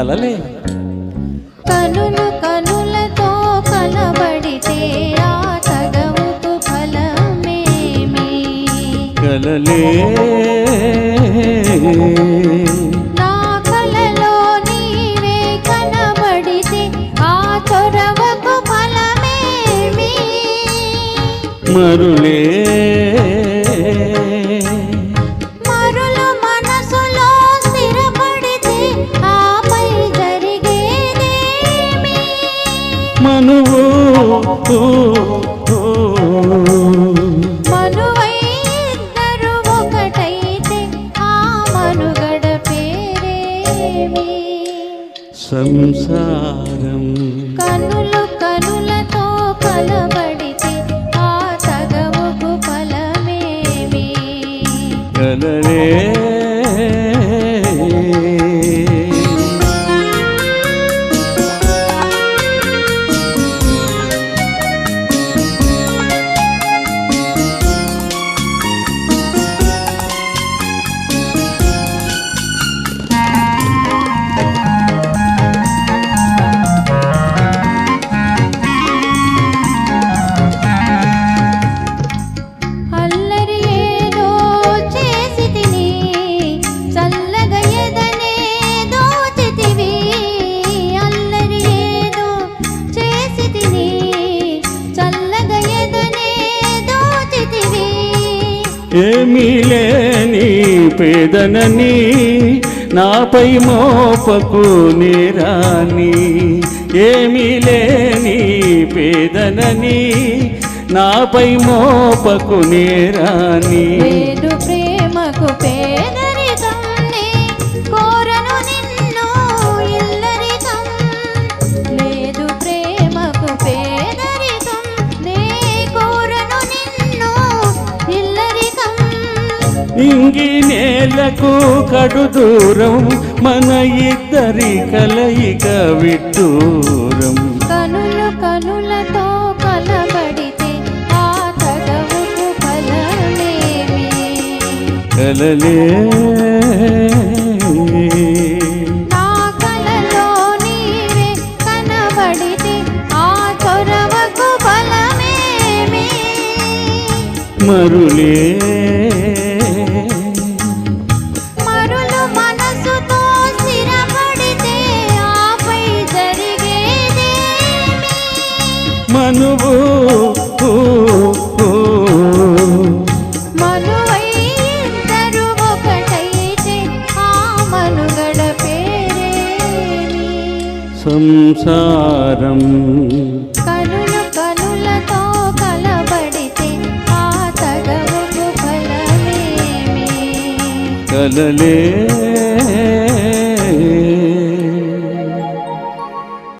కలలే. కనులు కనులతో కలబడితే ఆ తగవుకు ఫలమేమి కలలే. నా కలలో నీవే కనబడితే ఆ చొరవకు ఫలమేమి మరులే మరులు. మనువు. పేరేమి? సంసారం. కనులు కనులతో కలబడితే ఏమీ లేని పేదనని నాపై మోపకు నేరాని. ఏమీ లేని పేదనని నాపై మోపకు నేరాని. ఇంగి నేలకు కడు దూరం మన ఇద్దరి కలయిక విడ్డూరం. కనులు కనులతో కలబడితే ఆ తగవుకు ఫలమేమి? కలలే. మరులు. పేరేమి సంసారం కనులు కనులతో కలబడితే ఆ తగవుకు ఫలమేమి కలలే